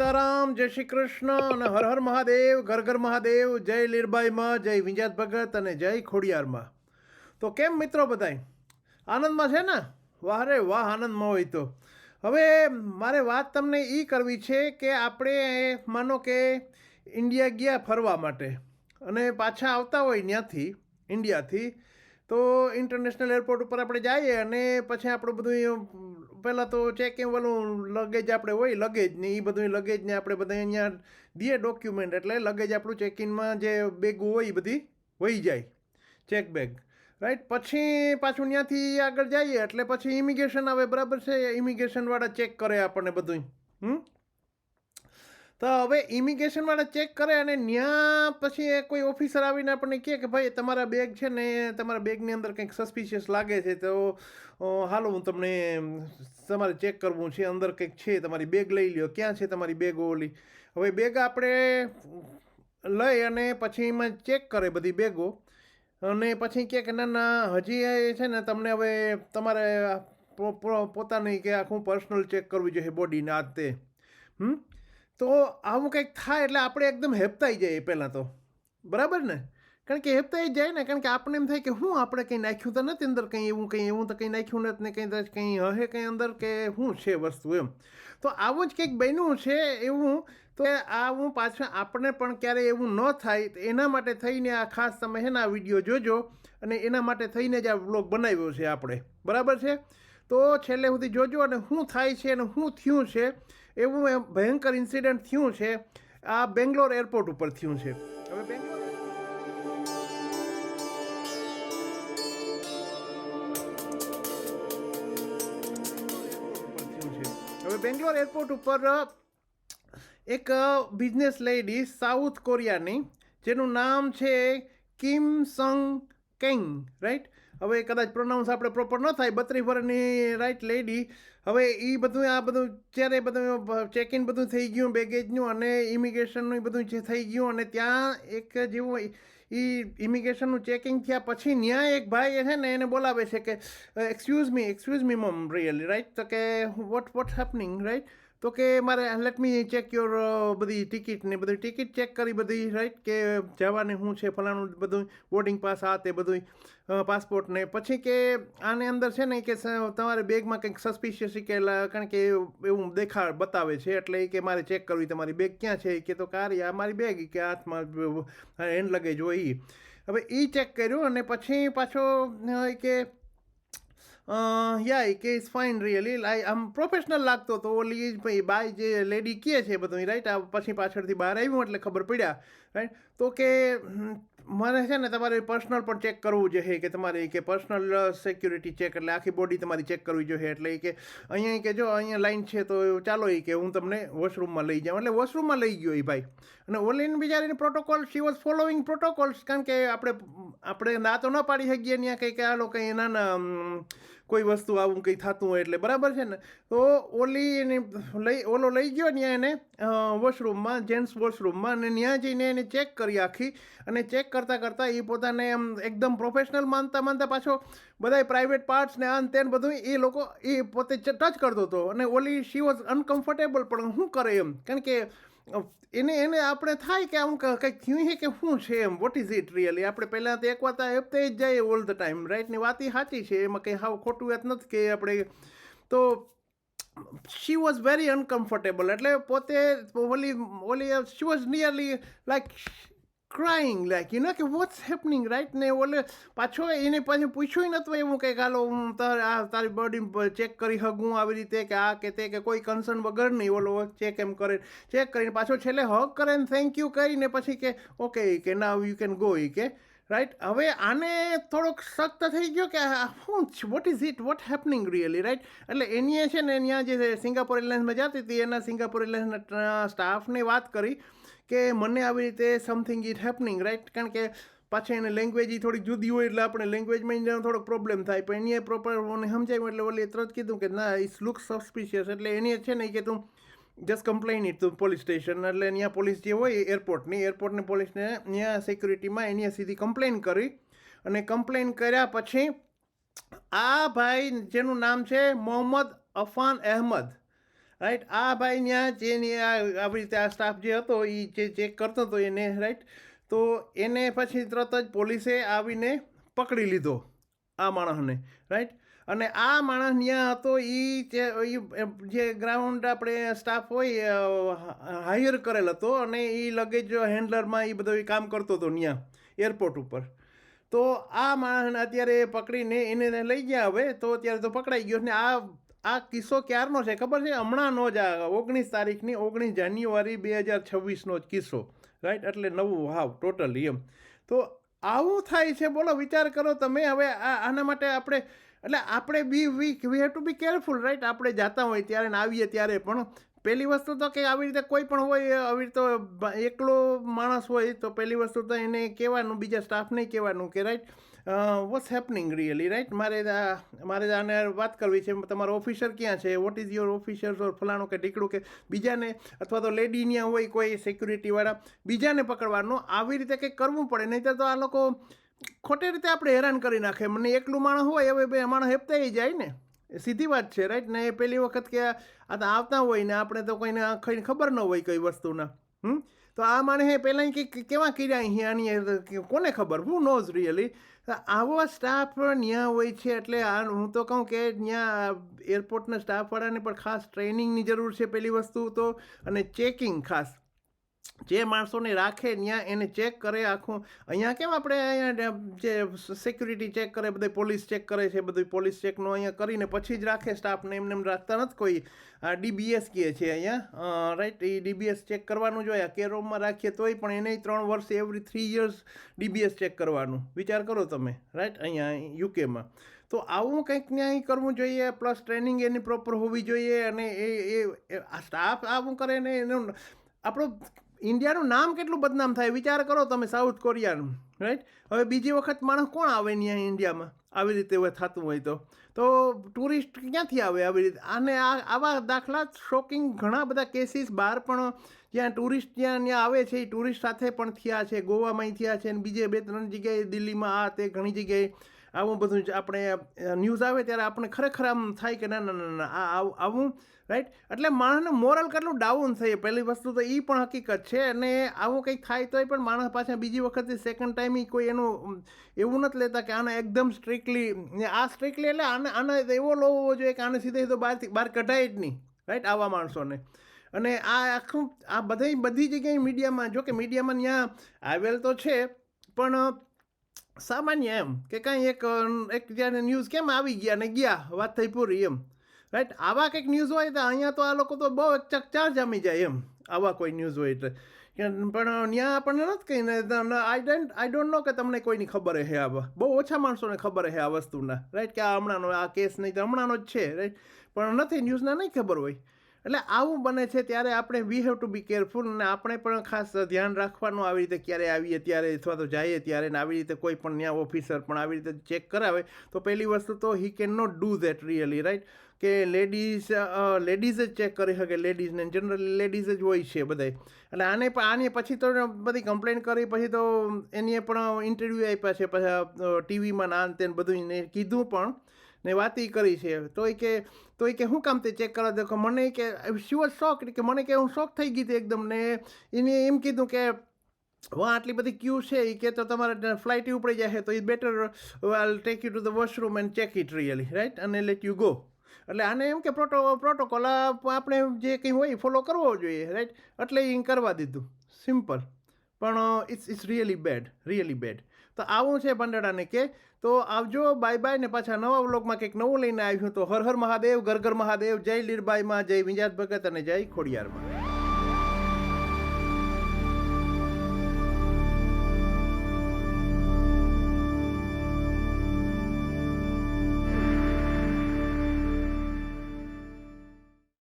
સીતારામ, જય શ્રી કૃષ્ણ અને હર હર મહાદેવ, ઘર ઘર મહાદેવ, જય લીરબાઈમાં, જય વિંજાત ભગત અને જય ખોડિયારમાં. તો કેમ મિત્રો બધાય? આનંદમાં છે ને? વાહ રે વાહ, આનંદમાં હોય તો. હવે મારે વાત તમને એ કરવી છે કે આપણે માનો કે ઇન્ડિયા ગયા ફરવા માટે અને પાછા આવતા હોય ત્યાંથી ઇન્ડિયાથી, તો ઇન્ટરનેશનલ એરપોર્ટ ઉપર આપણે જઈએ અને પછી આપણું બધું પહેલાં તો ચેક ઇન વાળું લગેજ આપણે હોય લગેજ ને એ બધું લગેજ ને આપણે બધા અહીંયા દઈએ ડોક્યુમેન્ટ એટલે લગેજ આપણું ચેક ઇનમાં જે બેગ હોય એ બધી વહી જાય ચેક બેગ રાઈટ પછી પાછું ત્યાંથી આગળ જઈએ એટલે પછી ઇમિગ્રેશન આવે, બરાબર છે? ઇમિગ્રેશનવાળા ચેક કરે આપણને બધું હમ? તો હવે ઇમિગ્રેશનવાળા ચેક કરે અને ત્યાં પછી કોઈ ઓફિસર આવીને આપણને કહે કે ભાઈ, તમારા બેગ છે ને, તમારા બેગની અંદર કંઈક સસ્પિશિયસ લાગે છે, તો હાલો હું તમને તમારે ચેક કરવું છે, અંદર કંઈક છે, તમારી બેગ લઈ લ્યો, ક્યાં છે તમારી બેગ ઓલી? હવે બેગ આપણે લઈ અને પછી એમાં ચેક કરે બધી બેગો અને પછી કહે કે ના ના, હજી છે ને, તમને હવે તમારે પોતાની કે આખું પર્સનલ ચેક કરવું જોઈએ બોડીને આ તે. હમ? તો આવું કંઈક થાય એટલે આપણે એકદમ હેપતાઈ જઈએ પહેલાં તો. બરાબર ને? કારણ કે હેપતાઈ જાય ને, કારણ કે આપણને એમ થાય કે હું આપણે કંઈ નાખ્યું તો નથી અંદર કંઈ એવું કંઈ એવું તો કંઈ નાખ્યું નથી ને કંઈ કંઈ હશે કંઈ અંદર કે શું છે વસ્તુ એમ. તો આવું જ કંઈક બન્યું છે એવું, તો આ હું પાછળ આપણે પણ ક્યારેય એવું ન થાય તો એના માટે થઈને આ ખાસ તમે હેના વીડિયો જોજો અને એના માટે થઈને જ આ વ્લોગ બનાવ્યો છે આપણે. બરાબર છે? તો છેલ્લે સુધી જોજો અને શું થાય છે અને શું થયું છે એવું ભયંકર ઇન્સિડન્ટ થયું છે. આ બેંગ્લોર એરપોર્ટ ઉપર થયું છે. હવે બેંગ્લોર હવે બેંગ્લોર એરપોર્ટ ઉપર એક બિઝનેસ લેડી સાઉથ કોરિયાની જેનું નામ છે કિમ સંગ કેંગ રાઈટ હવે કદાચ પ્રોનાઉન્સ આપણે પ્રોપર ન થાય, બત્રીસ વર્ષની રાઈટ લેડી હવે એ બધું, આ બધું જ્યારે બધું ચેક ઇન બધું થઈ ગયું બેગેજનું અને ઇમિગ્રેશનનું બધું જે થઈ ગયું અને ત્યાં એક જેવું એ ઇમિગ્રેશનનું ચેકિંગ થયા પછી ન્યાય એક ભાઈ છે ને એને બોલાવે છે કે એક્સક્યુઝ મી એક્સક્યુઝ મી મમ રિયલી રાઈટ તો કે વોટ વોટ હેપનિંગ રાઈટ તો કે મારે લેટ મી ચેક યોર બધી ટિકિટ ને બધી ટિકિટ ચેક કરી બધી રાઈટ કે જવાની શું છે, ફલાણું બધું બોર્ડિંગ પાસ આ તે બધું પાસપોર્ટ ને. પછી કે આને અંદર છે ને કે તમારે બેગમાં કંઈક સસ્પિશિયસ કે કારણ કે એવું દેખાડ બતાવે છે, એટલે કે મારે ચેક કરવી, તમારી બેગ ક્યાં છે? કે તો કારી આ મારી બેગ કે હાથમાં હેન્ડ લગેજ હોય એ હવે એ ચેક કર્યું અને પછી પાછો કે યા એ કે ઇઝ ફાઇન રિયલી લાઈ આમ પ્રોફેશનલ લાગતો તો ઓલી ભાઈ બાય જે લેડી કહે છે બધું રાઈટ આ પછી પાછળથી બહાર આવ્યું એટલે ખબર પડ્યા રાઈટ તો કે મને છે ને તમારે પર્સનલ પણ ચેક કરવું જોઈએ કે તમારે કે પર્સનલ સિક્યુરિટી ચેક એટલે આખી બોડી તમારી ચેક કરવી જોઈએ. એટલે એ કે અહીંયા કે જો અહીંયા લાઈન છે તો ચાલો એ કે હું તમને વોશરૂમમાં લઈ જાઉં. એટલે વોશરૂમમાં લઈ ગયો એ ભાઈ. અને ઓલીને બિચારીને protocol she was following protocols કારણ કે આપણે આપણે ના તો ન પાડી શકીએ ત્યાં કંઈ કે આ લોકો અમ, કોઈ વસ્તુ આવું કંઈ થતું હોય એટલે બરાબર છે ને? તો ઓલી એને લઈ, ઓલો લઈ ગયો ને એને વોશરૂમમાં, જેન્ટ્સ વોશરૂમમાં અને ત્યાં જઈને એને ચેક કરી આખી અને ચેક કરતાં કરતાં એ પોતાને એમ એકદમ પ્રોફેશનલ માનતા માનતા પાછો બધાય પ્રાઇવેટ પાર્ટ્સ ને આન તેન બધું એ લોકો એ પોતે ટચ કરતો હતો. અને ઓલી શી વોઝ અનકમ્ફર્ટેબલ પણ શું કરે એમ? કારણ કે એને એને આપણે થાય કે આમ કંઈક થયું છે કે શું છે એમ? વોટ ઇઝ ઇટ રિયલી આપણે પહેલાં તો એક વાત હપ્તે જ જાય ઓલ ધ ટાઈમ રાઈટની વાત એ સાચી છે, એમાં કંઈ હાવ ખોટું વાત નથી કે આપણે તો શી વોઝ વેરી અનકમ્ફર્ટેબલ એટલે પોતે ઓલી ઓલી she was nearly like crying like you know કે વોટ્સ હેપનિંગ રાઈટ ને ઓલે પાછો એને પછી પૂછ્યું નતું એવું, કે હાલો હું તાર, આ તારી બોડી ચેક કરી હગું આવી રીતે કે આ કે તે કે કોઈ કન્સર્ન વગર નહીં, ઓલો ચેક એમ કરે ચેક કરીને પાછો છેલ્લે હગ કરે ને થેન્ક યુ કહીને પછી કે ઓકે કે નાવ યુ કેન ગો ઈ કે. રાઈટ હવે આને થોડોક સખ્ત થઈ ગયો કે શું what is it what happening really right એટલે એની છે ને ત્યાં જે સિંગાપોર એરલાઇન્સમાં જતી હતી, એના સિંગાપોર એરલાઇન્સના સ્ટાફને વાત કરી કે મને આવી રીતે સમથિંગ ઇટ હેપનિંગ રાઈટ કારણ કે પાછી એને લેંગ્વેજ થોડીક જુદી હોય એટલે આપણે લેંગ્વેજમાં એને થોડોક પ્રોબ્લેમ થાય. પણ એની પ્રોપર મને સમજાવ્યું એટલે ઓલી તરત કીધું કે ના ઇટ્સ લુક સસ્પિશિયસ એટલે એની છે ને કે તું જસ્ટ કમ્પ્લેન ઇટ તું પોલીસ સ્ટેશન એટલે ત્યાં પોલીસ જે હોય એરપોર્ટની એરપોર્ટની પોલીસને ત્યાં સિક્યુરિટીમાં એની સીધી કમ્પ્લેન કરી. અને કમ્પ્લેન કર્યા પછી આ ભાઈ જેનું નામ છે મોહમ્મદ અફાન અહેમદ. રાઈટ આ ભાઈ ત્યાં જેની આ આવી રીતે આ સ્ટાફ જે હતો એ જે ચેક કરતો હતો એને રાઈટ તો એને પછી તરત જ પોલીસે આવીને પકડી લીધો આ માણસને રાઈટ અને આ માણસ ત્યાં હતો એ જે ગ્રાઉન્ડ આપણે સ્ટાફ હોય હાયર કરેલ હતો અને એ લગેજ હેન્ડલરમાં એ બધો કામ કરતો હતો ત્યાં એરપોર્ટ ઉપર. તો આ માણસને અત્યારે પકડીને એને લઈ ગયા હવે, તો અત્યારે તો પકડાઈ ગયો ને આ આ કિસ્સો ક્યારનો છે? ખબર છે? હમણાંનો જ આ ઓગણીસ તારીખની ઓગણીસ જાન્યુઆરી બે હજાર છવ્વીસનો જ કિસ્સો. રાઈટ એટલે નવું હાવ ટોટલી એમ. તો આવું થાય છે? બોલો, વિચાર કરો તમે. હવે આ, આના માટે આપણે, એટલે આપણે be we we have to be careful right આપણે જાતા હોય ત્યારે ને આવીએ ત્યારે પણ પહેલી વસ્તુ તો કે આવી રીતે કોઈ પણ હોય, આવી રીતે એકલો માણસ હોય તો પહેલી વસ્તુ તો એને કહેવાનું, બીજા સ્ટાફને કહેવાનું કે right what's happening really right મારે આ મારે આને વાત કરવી છે, તમારો ઓફિસર ક્યાં છે? What is your officer or ફલાણું કે ઢીકડું કે બીજાને અથવા તો લેડી ત્યાં હોય કોઈ સિક્યુરિટીવાળા બીજાને પકડવાનું, આવી રીતે કંઈક કરવું પડે નહીં તો આ લોકો ખોટી રીતે આપણે હેરાન કરી નાખે. મને એકલું માણસ હોય, હવે બે માણસ હેપતાઈ જાય ને. સીધી વાત છે રાઈટ ને એ પહેલી વખત કે આ તો આવતા હોય ને, આપણે તો કોઈને ખબર ન હોય કઈ વસ્તુના. હમ? તો આ માણસે પહેલાં કે કેવા કર્યા અહીંયાની કોને ખબર? હું નોઝ રિયલી આવો સ્ટાફ ત્યાં હોય છે એટલે આ હું તો કહું કે ત્યાં એરપોર્ટના સ્ટાફવાળાને પણ ખાસ ટ્રેનિંગની જરૂર છે પહેલી વસ્તુ તો. અને ચેકિંગ ખાસ. જે માણસોને રાખે ત્યાં એને ચેક કરે આખું. અહીંયા કેમ આપણે અહીંયા જે સિક્યુરિટી ચેક કરે, બધી પોલીસ ચેક કરે છે બધું પોલીસ ચેકનું અહીંયા કરીને પછી જ રાખે સ્ટાફને એમને એમ રાખતા નથી કોઈ. આ ડીબીએસ કહે છે અહીંયા. રાઈટ એ ડીબીએસ ચેક કરવાનું જોઈએ આ કેરોમમાં રાખીએ તોય પણ એને ત્રણ વર્ષ every three years DBS check કરવાનું. વિચાર કરો તમે. રાઈટ અહીંયા યુકેમાં તો આવું કંઈક ન્યાય કરવું જોઈએ પ્લસ ટ્રેનિંગ એની પ્રોપર હોવી જોઈએ અને એ આ સ્ટાફ આવું કરે ને એનું આપણું ઇન્ડિયાનું નામ કેટલું બદનામ થાય, વિચાર કરો તમે સાઉથ કોરિયાનું રાઈટ હવે બીજી વખત માણસ કોણ આવે ત્યાં ઇન્ડિયામાં? આવી રીતે હવે થતું હોય તો. તો ટુરિસ્ટ ક્યાંથી આવે આવી રીતે? અને આ, આવા દાખલા શોકિંગ ઘણા બધા કેસીસ બહાર પણ જ્યાં ટુરિસ્ટ જ્યાં ત્યાં આવે છે, એ ટુરિસ્ટ સાથે પણ થયા છે, ગોવામાં થયા છે, અને બીજે બે, ત્રણ જગ્યાએ દિલ્હીમાં આ તે ઘણી જગ્યાએ આવું બધું આપણે ન્યૂઝ આવે ત્યારે આપણે ખરેખર આમ થાય કે ના ના ના ના, આ, આવું- રાઈટ એટલે માણસનું મોરલ કેટલું ડાઉન થઈએ પહેલી વસ્તુ તો એ પણ હકીકત છે અને આવું કંઈક થાય તોય પણ માણસ પાછા બીજી વખતથી સેકન્ડ ટાઈમ કોઈ એનું એવું નથી લેતા કે આને એકદમ સ્ટ્રિક્ટલી આ સ્ટ્રિક્ટલી એટલે આને આને એવો લો હોવો જોઈએ કે આને સીધે સીધો બહારથી, બહાર કઢાય જ નહીં રાઈટ આવા માણસોને. અને આ આખું, આ બધી બધી જગ્યાએ મીડિયામાં જો કે મીડિયામાં ત્યાં આવેલ તો છે, પણ સામાન્ય એમ કે કાંઈ એક એક જ્યારે ન્યૂઝ કેમ આવી ગયા ને ગયા, વાત થઈ પૂરી એમ. રાઈટ આવા કંઈક ન્યૂઝ હોય તો અહીંયા તો આ લોકો તો બહુ ચકચાર જામી જાય એમ. આવા કોઈ ન્યૂઝ હોય એટલે. પણ ત્યાં આપણને નથી કહીને I don't I don't know કે તમને કોઈની ખબર હે આવા બહુ ઓછા માણસોને ખબર હે આ વસ્તુના. રાઈટ કે આ હમણાંનો આ કેસ નહીં, તો હમણાંનો જ છે. રાઈટ પણ નથી ન્યૂઝના નહીં ખબર હોય. એટલે આવું બને છે ત્યારે આપણે we have to be careful અને આપણે પણ ખાસ ધ્યાન રાખવાનું આવી રીતે ક્યારે આવીએ, ત્યારે અથવા તો જઈએ ત્યારે ને આવી રીતે કોઈ પણ ત્યાં ઓફિસર પણ આવી રીતે ચેક કરાવે, તો પહેલી વસ્તુ તો he can not do that really right કે લેડીઝ લેડીઝ જ ચેક કરી શકે લેડીઝને જનરલી લેડીઝ જ હોય છે બધાય. એટલે આને પણ આને પછી તો બધી કમ્પ્લેન કરી, પછી તો એની પણ ઇન્ટરવ્યૂ આપ્યા છે, પછી ટીવીમાં ના ને તે બધું કીધું પણ ને વાત કરી છે. તોય કે તોય કે શું કામ તે ચેક કરવા દેખો મને કે શી વોઝ શોક કે મને કે હું શોક થઈ ગઈ હતી એકદમ ને એને એમ કીધું કે, વાહ, આટલી બધી ક્યુ છે. એ કે તો તમારે ફ્લાઇટ ઉપડી જાય તો એ better all take you to the washroom and check it really right અને લેટ યુ ગો એટલે આને એમ કે પ્રોટો પ્રોટોકોલ આપણે જે કંઈ હોય ફોલો કરવો જોઈએ રાઈટ એટલે એ કરવા દીધું. સિમ્પલ પણ it's it's really bad really bad તો આવું છે ભંડારાને કે તો આવજો બાય બાય ને પાછા નવા વ્લોગમાં કંઈક નવું લઈને આવ્યું તો હર હર મહાદેવ, ઘર ઘર મહાદેવ, જય લીરબાઈમાં, જય વિંજાત ભગત અને જય ખોડિયારમાં.